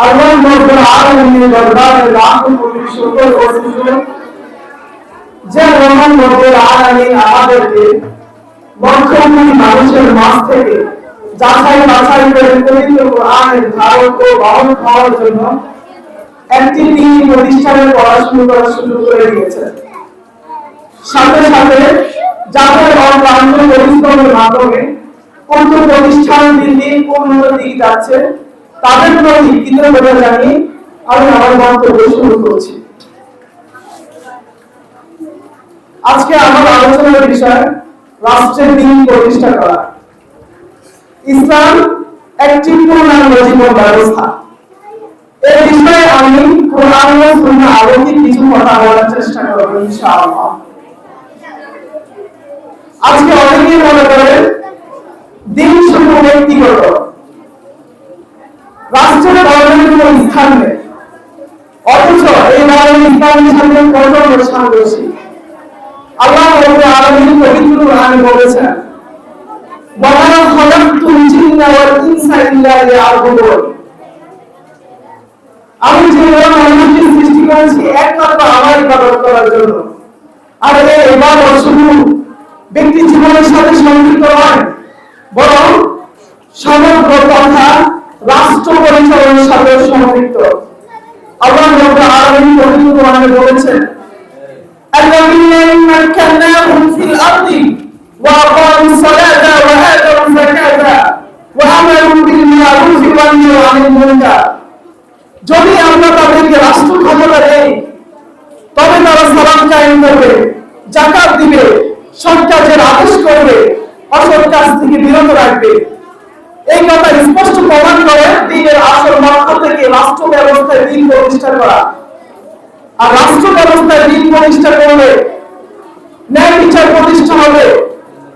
করে একটি দিন প্রতিষ্ঠানে পড়াশুনো করার সুযোগ করে দিয়েছে সাথে সাথে পরিশ্রমের মাধ্যমে কোন প্রতিষ্ঠান দিন দিন উন্নত দিকে যাচ্ছে। তাদের প্রতি কৃতজ্ঞতা জানিয়ে আমি আমার বক্তব্য শুরু করছি। আজকে আমার আলোচনার বিষয়, রাষ্ট্রের দিন প্রতিষ্ঠা করা। ইসলাম একটি পূর্ণাঙ্গ জীবন ব্যবস্থা। এই বিষয়ে আমি ও সুন্নাহ আলোকে কিছু কথা বলার চেষ্টা করব, ইনশাআল্লাহ। আজকে অনেকেই মনে করেন, দিন শুধু ব্যক্তিগত। কোনো স্থান নেই অথচ এই ধরনের ইসলামের সাথে কত আল্লাহ ওয়াল ইনসা ইল্লা আমি যে সৃষ্টি করেছি, একমাত্র আমার ইবাদত করার জন্য। আর এই শুধু ব্যক্তি জীবনের সাথে সম্পৃক্ত নয়, বরং সমগ্র তথা রাষ্ট্র পরিচালনার সাথে সম্পৃক্ত আল্লাহ রব্বুল আলামিন পবিত্র কোরআনে বলেছেন الذين إن مكناهم في الأرض وأقاموا الصلاة وآتوا الزكاة وأمروا بالمعروف ونهوا عن المنكر যদি আমরা তাদেরকে রাষ্ট্র ক্ষমতা দেই তবে তারা সালাম কায়েম করবে জাকাত দিবে সৎ কাজের আদেশ করবে অসৎ কাজ থেকে বিরত রাখবে এই কথা স্পষ্ট প্রমাণ করে দিনের আসল লক্ষ্য থেকে রাষ্ট্র ব্যবস্থায় দিন প্রতিষ্ঠা করা। আর রাষ্ট্র ব্যবস্থায় দিন প্রতিষ্ঠা করলে ন্যায় বিচার প্রতিষ্ঠা হবে।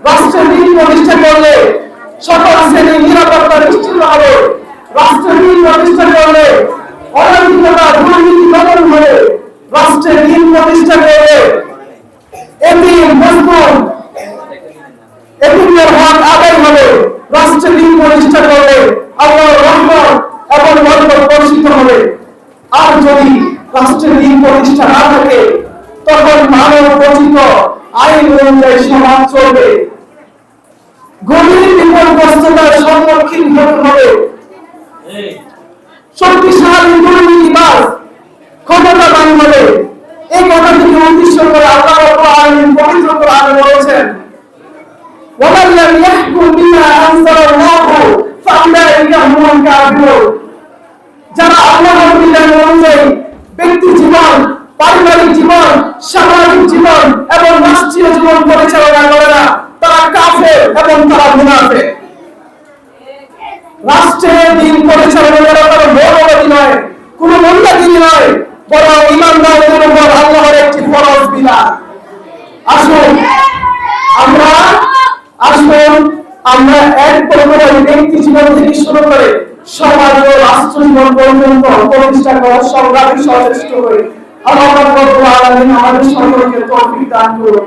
রাষ্ট্রের দিন প্রতিষ্ঠা করলে সকল শ্রেণির নিরাপত্তা নিশ্চিত হবে। রাষ্ট্রের দিন প্রতিষ্ঠা করলে অনৈতিকতা দুর্নীতি দমন হবে। রাষ্ট্রের দিন প্রতিষ্ঠা করলে এতিম মজলুম এতিমের হক হবে রাষ্ট্রের দিন প্রতিষ্ঠা করলে আল্লাহর এবং বরকত বর্ষিত হবে। আর যদি রাষ্ট্রের দিন প্রতিষ্ঠা না থাকে, তখন মানব রচিত আইন অনুযায়ী সমাজ চলবে। গভীর বিপদগ্রস্ততার সম্মুখীন হতে হবে। শক্তিশালী দুর্নীতিবাজ ক্ষমতাবান হবে। এই কথাটিকে উদ্দেশ্য করে আল্লাহ রাব্বুল আলামিন পবিত্র কোরআনে বলেছেন ومن لم يحكم بما أنزل الله فأولئك هم الكافرون যারা আল্লাহর বিধান অনুযায়ী ব্যক্তি জীবন পারিবারিক জীবন সামাজিক জীবন এবং রাষ্ট্রীয় জীবন পরিচালনা করে না তারা কাফের এবং তারা মুনাফিক রাষ্ট্রের দিন পরিচালনা করা কোনো মৌলবাদী নয় কোনো মোল্লাগিরি নয় বরং ইমানদারদের উপর আল্লাহর একটি ফরজ বিধান আসুন আমরা আসুন, আমরা এক পরিবারের ব্যক্তি জীবন থেকে শুরু করে সমাজ ও রাষ্ট্র জীবন পর্যন্ত প্রতিষ্ঠা করার সংগ্রামী সচেষ্ট করি আল্লাহ আমাদের সকলকে তৌফিক দান করুন।